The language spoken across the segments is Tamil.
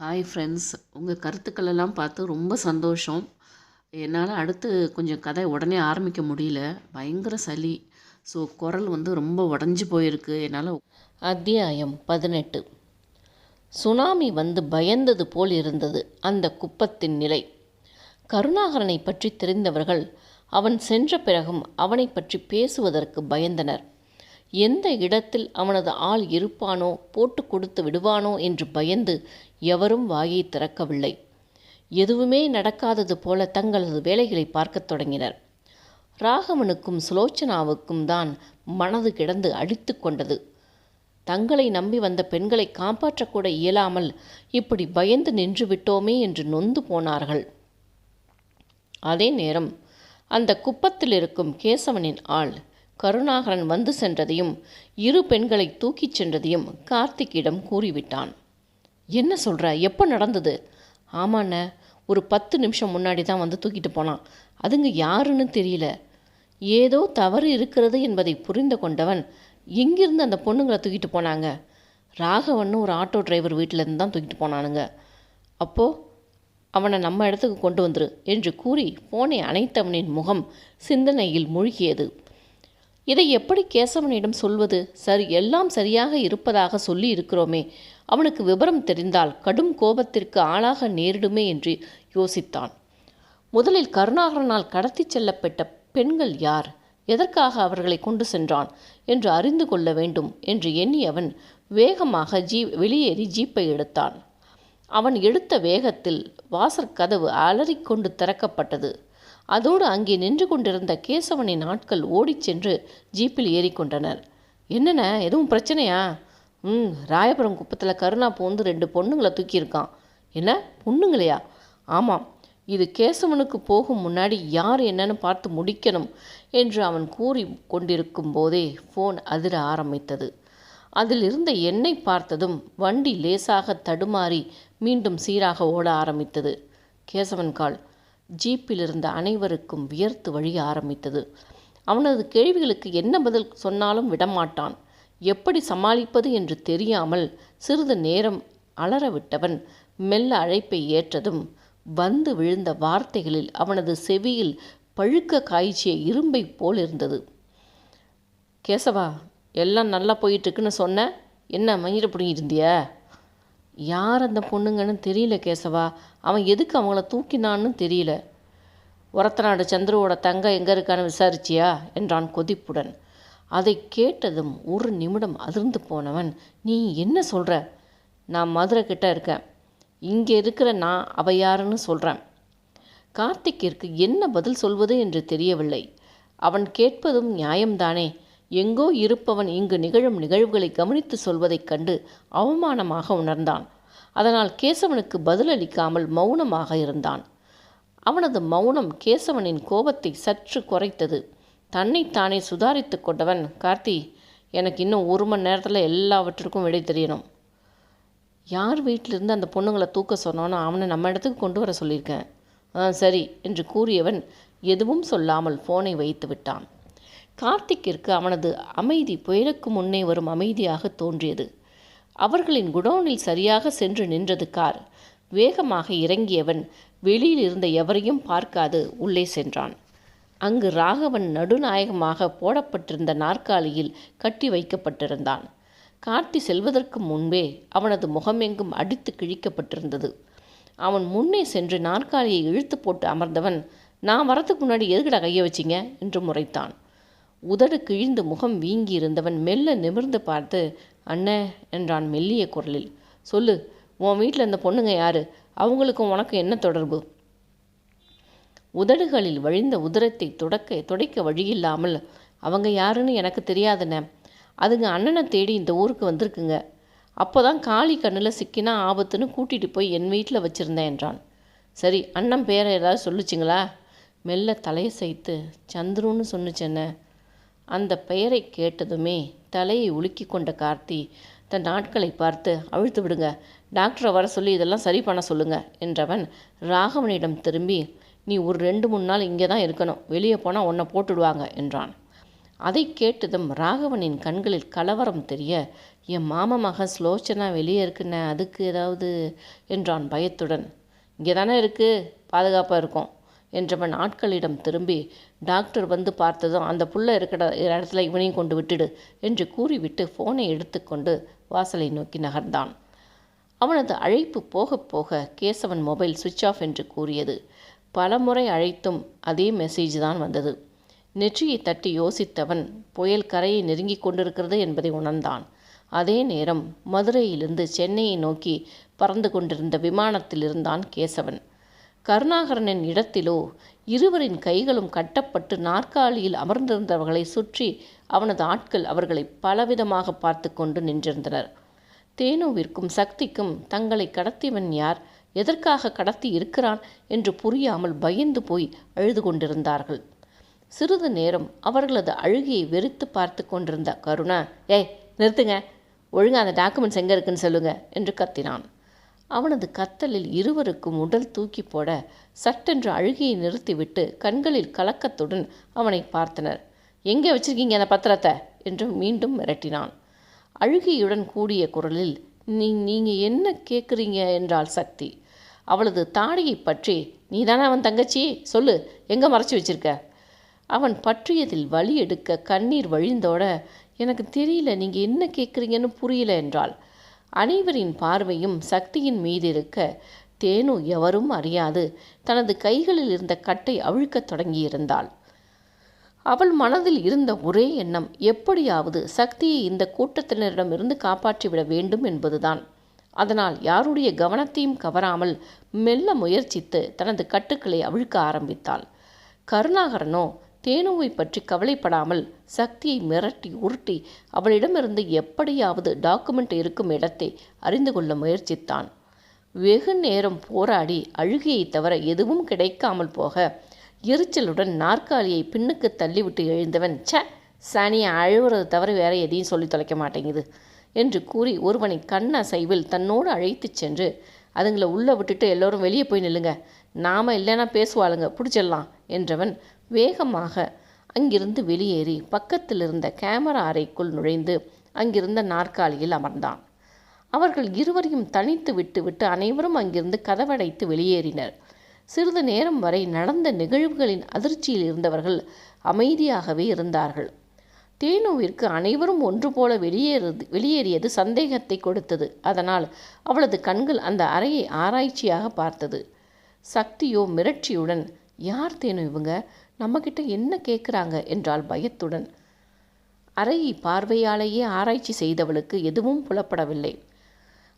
ஹாய் ஃப்ரெண்ட்ஸ் உங்கள் கருத்துக்களெல்லாம் பார்த்து ரொம்ப சந்தோஷம். என்னால் அடுத்து கொஞ்சம் கதை உடனே ஆரம்பிக்க முடியல. பயங்கர சளி. ஸோ குரல் வந்து ரொம்ப உடஞ்சி போயிருக்கு. என்னால் அத்தியாயம் பதினெட்டு. சுனாமி வந்து பயந்தது போல் இருந்தது அந்த குப்பத்தின் நிலை. கருணாகரனை பற்றி தெரிந்தவர்கள் அவன் சென்ற பிறகும் அவனை பற்றி பேசுவதற்கு பயந்தனர். எந்த இடத்தில் அவனது ஆள் இருப்பானோ போட்டு கொடுத்து விடுவானோ என்று பயந்து எவரும் வாயை திறக்கவில்லை. எதுவுமே நடக்காதது போல தங்களது வேலைகளை பார்க்கத் தொடங்கினர். ராகவனுக்கும் சுலோச்சனாவுக்கும் தான் மனது கிடந்து அடித்து கொண்டது. தங்களை நம்பி வந்த பெண்களை காப்பாற்றக்கூட இயலாமல் இப்படி பயந்து நின்று விட்டோமே என்று நொந்து போனார்கள். அதே நேரம் அந்த குப்பத்தில் இருக்கும் கேசவனின் ஆள் கருணாகரன் வந்து சென்றதையும் இரு பெண்களை தூக்கிச் சென்றதையும் கார்த்திக்கிடம் கூறிவிட்டான். என்ன சொல்கிற எப்போ நடந்தது? ஆமாண்ண ஒரு பத்து நிமிஷம் முன்னாடி தான் வந்து தூக்கிட்டு போனான். அதுங்க யாருன்னு தெரியல. ஏதோ தவறு இருக்கிறது என்பதை புரிந்து கொண்டவன் எங்கிருந்து அந்த பொண்ணுங்களை தூக்கிட்டு போனாங்க? ராகவன்னு ஒரு ஆட்டோ டிரைவர் வீட்டிலேருந்து தான் தூக்கிட்டு போனானுங்க. அப்போது அவனை நம்ம இடத்துக்கு கொண்டு வந்துரு என்று கூறி போனை அணைத்தவனின் முகம் சிந்தனையில் மூழ்கியது. இதை எப்படி கேசவனிடம் சொல்வது? சரி எல்லாம் சரியாக இருப்பதாக சொல்லி இருக்கிறோமே அவனுக்கு விவரம் தெரிந்தால் கடும் கோபத்திற்கு ஆளாக நேரிடுமே என்று யோசித்தான். முதலில் கருணாகரனால் கடத்திச் செல்லப்பட்ட பெண்கள் யார்? எதற்காக அவர்களை கொண்டு சென்றான்? என்று அறிந்து கொள்ள வேண்டும் என்று எண்ணி அவன் வேகமாக ஜீ வெளியேறி ஜீப்பை எடுத்தான். அவன் எடுத்த வேகத்தில் வாசற்கதவு அலறிக்கொண்டு திறக்கப்பட்டது. அதோடு அங்கே நின்று கொண்டிருந்த கேசவனின் ஆட்கள் ஓடிச் சென்று ஜீப்பில் ஏறிக்கொண்டனர் என்னென்ன? எதுவும் பிரச்சனையா? ம் ராயபுரம் குப்பத்தில் கருணா பூந்து ரெண்டு பொண்ணுங்களை தூக்கியிருக்கான். என்ன? பொண்ணுங்களையா? ஆமாம். இது கேசவனுக்கு போகும் முன்னாடி யார் என்னன்னு பார்த்து முடிக்கணும் என்று அவன் கூறி கொண்டிருக்கும் போதே ஃபோன் அதிர ஆரம்பித்தது. அதில் இருந்த எண்ணெய் பார்த்ததும் வண்டி லேசாக தடுமாறி மீண்டும் சீராக ஓட ஆரம்பித்தது. கேசவன் கால் ஜீப்பில் இருந்த அனைவருக்கும் வியர்த்து வழிய ஆரம்பித்தது. அவனது கேள்விகளுக்கு என்ன பதில் சொன்னாலும் விடமாட்டான். எப்படி சமாளிப்பது என்று தெரியாமல் சிறிது நேரம் அலறவிட்டவன் மெல்ல அழைப்பை ஏற்றதும் வந்து விழுந்த வார்த்தைகளில் அவனது செவியில் பழுக்க காய்ச்சிய இரும்பை போல் இருந்தது. கேசவா எல்லாம் நல்லா போயிட்டுருக்குன்னு சொன்ன? என்ன மயிரை பிடிங்கிட்டு யார் அந்த பொண்ணுங்கன்னு தெரியல கேசவா. அவன் எதுக்கு அவங்கள தூக்கினான்னு தெரியல. ஒரத்தநாடு சந்துருவோட தங்க எங்கே இருக்கான்னு விசாரிச்சியா? என்றான் கொதிப்புடன். அதை கேட்டதும் ஒரு நிமிடம் அதிர்ந்து போனவன் நீ என்ன சொல்கிற நான் மதுரை கிட்ட இருக்கேன். இங்கே இருக்கிற நான் அவ யாருன்னு சொல்கிறேன் கார்த்திக்கிற்கு என்ன பதில் சொல்வது என்று தெரியவில்லை. அவன் கேட்பதும் நியாயம்தானே. எங்கோ இருப்பவன் இங்கு நிகழும் நிகழ்வுகளை கவனித்து சொல்வதைக் கண்டு அவமானமாக உணர்ந்தான். அதனால் கேசவனுக்கு பதிலளிக்காமல் மௌனமாக இருந்தான். அவனது மௌனம் கேசவனின் கோபத்தை சற்று குறைத்தது. தன்னைத்தானே சுதாரித்து கொண்டவன் கார்த்தி. எனக்கு இன்னும் ஒரு மணி நேரத்தில் எல்லாவற்றிற்கும் விடை தெரியணும். யார் வீட்டிலிருந்து அந்த பொண்ணுங்களை தூக்க சொன்னானோ அவனை நம்ம இடத்துக்கு கொண்டு வர சொல்லியிருக்கேன். ஆ சரி என்று கூறியவன் எதுவும் சொல்லாமல் ஃபோனை வைத்து விட்டான். கார்த்திக்கிற்கு அவனது அமைதி புயலுக்கு முன்னே வரும் அமைதியாக தோன்றியது. அவர்களின் குடோனில் சரியாக சென்று நின்றது கார். வேகமாக இறங்கியவன் வெளியில் இருந்த எவரையும் பார்க்காது உள்ளே சென்றான். அங்கு ராகவன் நடுநாயகமாக போடப்பட்டிருந்த நாற்காலியில் கட்டி வைக்கப்பட்டிருந்தான். கார்த்தி செல்வதற்கு முன்பே அவனது முகமெங்கும் அடித்து கிழிக்கப்பட்டிருந்தது. அவன் முன்னே சென்று நாற்காலியை இழுத்து போட்டு அமர்ந்தவன் நான் வரத்துக்கு முன்னாடி எதுக்கடா கையை வச்சிங்க? என்று முறைத்தான். உதடு கிழிந்து முகம் வீங்கி இருந்தவன் மெல்ல நிமிர்ந்து பார்த்து அண்ணே என்றான் மெல்லிய குரலில் சொல்லு உன் வீட்டில் இந்த பொண்ணுங்க யாரு? அவங்களுக்கும் உனக்கு என்ன தொடர்பு? உதடுகளில் வழிந்த உதரத்தை துடக்க துடைக்க வழியில்லாமல் அவங்க யாருன்னு எனக்கு தெரியாதுண்ணே. அதுங்க அண்ணனை தேடி இந்த ஊருக்கு வந்திருக்குங்க. அப்போ தான் காளி கண்ணில் சிக்கினா ஆபத்துன்னு கூட்டிகிட்டு போய் என் வீட்டில் வச்சுருந்தேன் என்றான். சரி அண்ணன் பேரை ஏதாவது சொல்லுச்சிங்களா? மெல்ல தலையை சைத்து சந்துருன்னு சொன்னுச்சென்ன அந்த பெயரை கேட்டதுமே தலையை உலுக்கி கொண்ட கார்த்தி தன் நாட்களை பார்த்து அவிழ்த்து விடுங்க. டாக்டரை வர சொல்லி இதெல்லாம் சரி பண்ண சொல்லுங்க என்றவன் ராகவனிடம் திரும்பி நீ ஒரு ரெண்டு மூணு நாள் இங்கே தான் இருக்கணும். வெளியே போனால் உன்னை போட்டுடுவாங்க என்றான். அதை கேட்டதும் ராகவனின் கண்களில் கலவரம் தெரிய என் மாமா மகன் ஸ்லோச்சனா வெளியே இருக்குன்ன அதுக்கு ஏதாவது என்றான் பயத்துடன். இங்கே தானே இருக்கு பாதுகாப்பாக இருக்கும் என்றவன் ஆட்களிடம் திரும்பி டாக்டர் வந்து பார்த்ததும் அந்த புள்ள இருக்கிற இடத்துல இவனையும் கொண்டு விட்டுடு என்று கூறிவிட்டு ஃபோனை எடுத்துக்கொண்டு வாசலை நோக்கி நகர்ந்தான். அவனது அழைப்பு போக போக கேசவன் மொபைல் சுவிட்ச் ஆஃப் என்று கூறியது. பலமுறை அழைத்தும் அதே மெசேஜ் தான் வந்தது. நெற்றியை தட்டி யோசித்தவன் புயல் கரையை நெருங்கிக் கொண்டிருக்கிறது என்பதை உணர்ந்தான். அதே நேரம் மதுரையிலிருந்து சென்னையை நோக்கி பறந்து கொண்டிருந்த விமானத்தில் இருந்தான் கேசவன். கருணாகரனின் இடத்திலோ இருவரின் கைகளும் கட்டப்பட்டு நாற்காலியில் அமர்ந்திருந்தவர்களை சுற்றி அவனது ஆட்கள் அவர்களை பலவிதமாக பார்த்து கொண்டு நின்றிருந்தனர். தேனுவிற்கும் சக்திக்கும் தங்களை கடத்தியவன் யார்? எதற்காக கடத்தி இருக்கிறான் என்று புரியாமல் பயந்து போய் அழுது கொண்டிருந்தார்கள். சிறிது நேரம் அவர்களது அழுகையை வெறித்து பார்த்து கொண்டிருந்த கருணா ஏய் நிறுத்துங்க. ஒழுங்கா அந்த டாக்குமெண்ட்ஸ் எங்கே இருக்குன்னு சொல்லுங்க என்று கத்தினான். அவனது கத்தலில் இருவருக்கும் உடல் தூக்கி போட சட்டென்று அழுகையை நிறுத்திவிட்டு கண்களில் கலக்கத்துடன் அவனை பார்த்தனர். எங்கே வச்சிருக்கீங்க அந்த பத்திரத்தை? என்று மீண்டும் மிரட்டினான். அழுகையுடன் கூடிய குரலில் நீ நீங்கள் என்ன கேட்குறீங்க என்றாள் சக்தி. அவளது தாடியை பற்றி நீ தானே அவன் தங்கச்சி? சொல்லு எங்கே மறைச்சி வச்சிருக்க? அவன் பற்றியதில் வலி எடுக்க கண்ணீர் வழிந்தோட எனக்கு தெரியல நீங்கள் என்ன கேட்குறீங்கன்னு புரியல என்றாள். அனைவரின் பார்வையும் சக்தியின் மீது இருக்க தேனு எவரும் அறியாது. தனது கைகளில் இருந்த கட்டை அவிழ்க்கத் தொடங்கியிருந்தாள். அவள் மனதில் இருந்த ஒரே எண்ணம் எப்படியாவது சக்தியை இந்த கூட்டத்தினரிடமிருந்து காப்பாற்றிவிட வேண்டும் என்பதுதான். அதனால் யாருடைய கவனத்தையும் கவராமல் மெல்ல முயற்சித்து தனது கட்டுக்களை அவிழ்க்க ஆரம்பித்தாள். கருணாகரனோ தேனுவை பற்றி கவலைப்படாமல் சக்தியை மிரட்டி உருட்டி அவளிடமிருந்து எப்படியாவது டாக்குமெண்ட் இருக்கும் இடத்தை அறிந்து கொள்ள முயற்சித்தான். வெகு நேரம் போராடி அழுகையை தவிர எதுவும் கிடைக்காமல் போக எரிச்சலுடன் நாற்காலியை பின்னுக்கு தள்ளிவிட்டு எழுந்தவன் ச சனியை அழுவுறது தவிர வேற எதையும் சொல்லி தொலைக்க மாட்டேங்குது. என்று கூறி ஒருவனை கண்ணசைவில் தன்னோடு அழைத்துச் சென்று அதுங்களை உள்ளே விட்டுட்டு எல்லோரும் வெளியே போய் நில்லுங்க. நாம இல்லைன்னா பேசுவாளுங்க. பிடிச்சிடலாம் என்றவன் வேகமாக அங்கிருந்து வெளியேறி பக்கத்தில் இருந்த கேமரா அறைக்குள் நுழைந்து அங்கிருந்த நாற்காலியில் அமர்ந்தான். அவர்கள் இருவரையும் தனித்து விட்டுவிட்டு அனைவரும் அங்கிருந்து கதவடைத்து வெளியேறினர். சிறிது நேரம் வரை நடந்த நிகழ்வுகளின் அதிர்ச்சியில் இருந்தவர்கள் அமைதியாகவே இருந்தார்கள். தேனுவிற்கு அனைவரும் ஒன்று போல வெளியேறது வெளியேறியது சந்தேகத்தை கொடுத்தது. அதனால் அவளது கண்கள் அந்த அறையை ஆராய்ச்சியாக பார்த்தது. சக்தியோ மிரட்சியுடன் யார் தேனு இவங்க? நம்மக்கிட்ட என்ன கேட்குறாங்க என்றால் பயத்துடன். அறையை பார்வையாலேயே ஆராய்ச்சி செய்தவளுக்கு எதுவும் புலப்படவில்லை.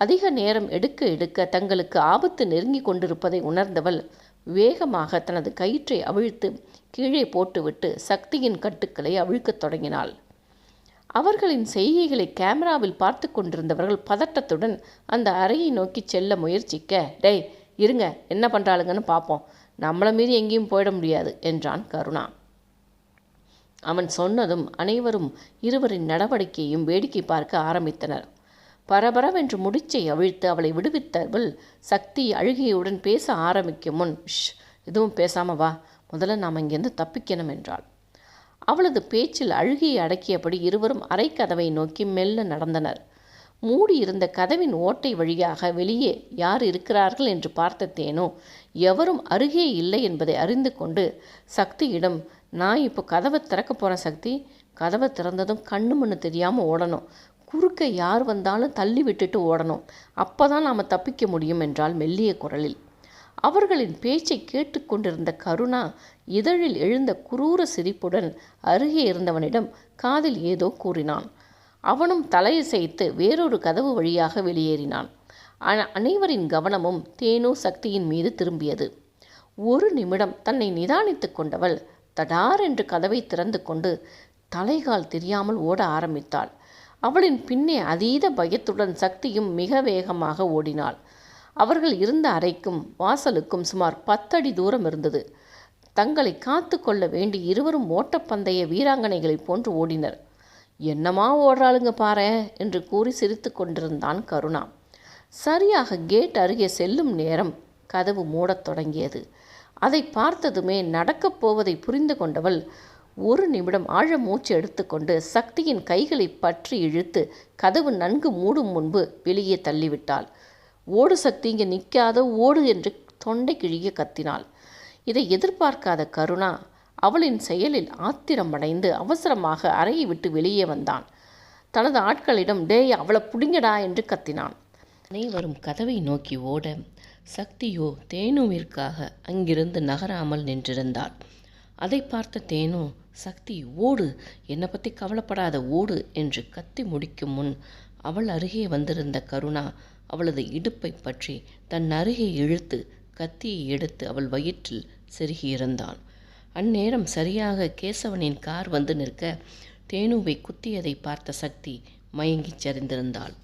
அதிக நேரம் எடுக்க எடுக்க தங்களுக்கு ஆபத்து நெருங்கி கொண்டிருப்பதை உணர்ந்தவள் வேகமாக தனது கயிற்றை அவிழ்த்து கீழே போட்டுவிட்டு சக்தியின் கட்டுக்களை அவிழ்க்கத் தொடங்கினாள். அவர்களின் செய்கைகளை கேமராவில் பார்த்து கொண்டிருந்தவர்கள் பதட்டத்துடன் அந்த அறையை நோக்கி செல்ல முயற்சிக்க டேய் இருங்க என்ன பண்ணுறாளுங்கன்னு பார்ப்போம் நம்மளை மீறி எங்கேயும் போயிட முடியாது என்றான் கருணா. அவன் சொன்னதும் அனைவரும் இருவரின் நடவடிக்கையும் வேடிக்கை பார்க்க ஆரம்பித்தனர். பரபரவென்று முடிச்சை அவிழ்த்து அவளை விடுவித்தவள் சக்தி அழுகையுடன் பேச ஆரம்பிக்கும் முன் ஷ் எதுவும் பேசாம வா. முதல்ல நாம் இங்கேருந்து தப்பிக்கணும் என்றாள். அவளது பேச்சில் அழுகையை அடக்கியபடி இருவரும் அரைக்கதவை நோக்கி மெல்ல நடந்தனர். மூடியிருந்த கதவின் ஓட்டை வழியாக வெளியே யார் இருக்கிறார்கள்? என்று பார்த்த தேனோ எவரும் அருகே இல்லை என்பதை அறிந்து கொண்டு சக்தியிடம் நான் இப்போ கதவை திறக்க போகிறேன் சக்தி. கதவை திறந்ததும் கண்ணு மண்ணு தெரியாமல் ஓடணும். குறுக்க யார் வந்தாலும் தள்ளி விட்டுட்டு ஓடணும். அப்போ தான் நாம் தப்பிக்க முடியும் என்றால் மெல்லிய குரலில். அவர்களின் பேச்சை கேட்டுக்கொண்டிருந்த கருணா இதழில் எழுந்த குரூர சிரிப்புடன் அருகே இருந்தவனிடம் காதில் ஏதோ கூறினான். அவனும் தலையசைத்து வேறொரு கதவு வழியாக வெளியேறினான். அ- அனைவரின் கவனமும் தேனோ சக்தியின் மீது திரும்பியது. ஒரு நிமிடம் தன்னை நிதானித்து கொண்டவள் தடார் என்று கதவை திறந்து கொண்டு தலைகால் தெரியாமல் ஓட ஆரம்பித்தாள். அவளின் பின்னே அதீத பயத்துடன் சக்தியும் மிக வேகமாக ஓடினாள். அவர்கள் இருந்த அறைக்கும் வாசலுக்கும் சுமார் பத்தடி தூரம் இருந்தது. தங்களை காத்து கொள்ள வேண்டி இருவரும் ஓட்டப்பந்தய வீராங்கனைகளைப் போன்று ஓடினர். என்னமா ஓடுறாளுங்க பாரே? என்று கூறி சிரித்து கொண்டிருந்தான் கருணா. சரியாக கேட் அருகே செல்லும் நேரம் கதவு மூடத் தொடங்கியது. அதை பார்த்ததுமே நடக்கப் போவதை புரிந்து கொண்டவள் ஒரு நிமிடம் ஆழ மூச்சு எடுத்துக்கொண்டு சக்தியின் கைகளை பற்றி இழுத்து கதவு நன்கு மூடும் முன்பு வெளியே தள்ளிவிட்டாள். ஓடு சக்தி இங்கே நிற்காத ஓடு என்று தொண்டை கிழிய கத்தினாள். இதை எதிர்பார்க்காத கருணா அவளின் செயலில் ஆத்திரமடைந்து அவசரமாக அறையை விட்டு வெளியே வந்தான். தனது ஆட்களிடம் டேய் அவளை புடிங்கடா என்று கத்தினான். அனைவரும் கதவை நோக்கி ஓட சக்தியோ தேனுவிற்காக அங்கிருந்து நகராமல் நின்றிருந்தாள். அதை பார்த்த தேனு சக்தி ஓடு. என்னை பற்றி கவலைப்படாத ஓடு என்று கத்தி முடிக்கும் முன் அவள் அருகே வந்திருந்த கருணா அவளது இடுப்பை பற்றி தன் அருகே இழுத்து கத்தியை எடுத்து அவள் வயிற்றில் செருகியிருந்தான். அந்நேரம் சரியாக கேசவனின் கார் வந்து நிற்க தேனுவை குத்தியதை பார்த்த சக்தி மயங்கிச் சரிந்திருந்தாள்.